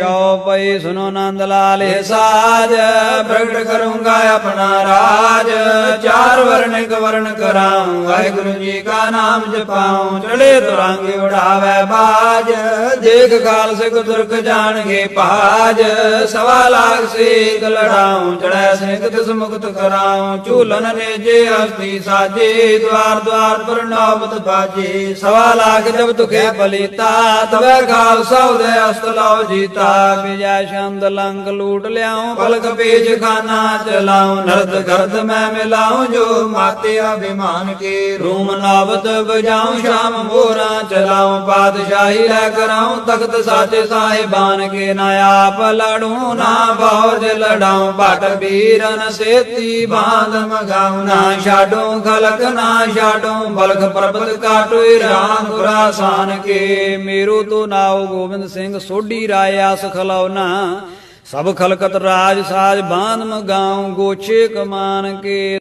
ਚੌਪਈ ਸੁਨੋ ਨੰਦ ਲਾਲ ਸਾਜ ਪ੍ਰਗਟ ਕਰੂੰਗਾ ਆਪਣਾ ਰਾਜ। ਚਾਰ ਵਰਣਿਕ ਵਰਨ ਵਾਹਿਗੁਰੂ ਜੀ ਕਾ ਨਾਮ ਜਪਾਉ ਚੜੇ ਤੁਰੰਗ ਉਡਾਵੇ ਬਾਜ। ਦੇਖ ਕਾਲ ਸਿਕ ਤੁਰਕ ਜਾਣਗੇ ਭਾਜ ਸਵਾ ਲਾਖ ਸੇਕ ਲੜਾਉ ਚੜੈ ਸਿਕ ਤਿਸ ਮੁਕਤ ਕਰਾਉ। ਝੂਲਨ ਨੇ ਹਸਤੀ ਸਾਜੇ, ਦਵਾਰ ਦਵਾਰ ਪਰ ਨਾਮਤ ਬਾਜੇ। ਸਵਾ ਲਾਖ ਜਬ ਤੁਖੇ ਬਲੀਤਾ ਤਵੇ ਖਾਲਸਾ ਉਦੇ ਅਸਤ ਲਾਓ ਜੀਤਾ। ਵਿਜੈ ਛੰਦ ਲੰਗ ਲੂਟ ਲਿਆਉ ਪਲਕ ਪੇਜ ਖਾਨਾ ਚਲਾਉ, ਨਰਦ ਗਰਦ ਮੈਂ ਮਿਲਾਉ, ਜੋ ਮਾਤੇ ਅਭਿਮਾਨ ਕੇ ਰੂਮ ਨਾਵਤ ਬਜਾਉ ਸ਼ਾਮ ਮੋਰਾ ਚਲਾਉ, ਪਾਤਸ਼ਾਹੀ ਲੈ ਕਰਾਉ, ਤਖਤ ਸਾਚੇ ਸਾਹਿਬਾਨ ਕੇ ਨਾ ਆਪ ਲੜੂ, ਨਾ ਬੌਜ ਲੜਾਉ ਭਟ ਵੀਰਨ ਸੇਤੀ ਬਾਂਧ ਮਗਾਉ, ਨਾ ਛਾਡੂ ਖਲਕ, ਨਾ ਛਾਡੂ ਬਲਖ ਪਰਬਤ ਕਾਟੋਇ ਰਾਮ ਗੁਰਾਸਾਨ ਕੇ। ਮੇਰੂ ਤੋ ਨਾਉ ਗੋਬਿੰਦ ਸਿੰਘ ਸੋਢੀ ਰਾਏ ਆਸ ਖਲਾਉਨਾ ਸਭ ਖਲਕਤ ਰਾਜ ਸਾਜ ਬਾਂਧ ਮਗਾਉ, ਗੋਛੇ ਕਮਾਨ ਕੇ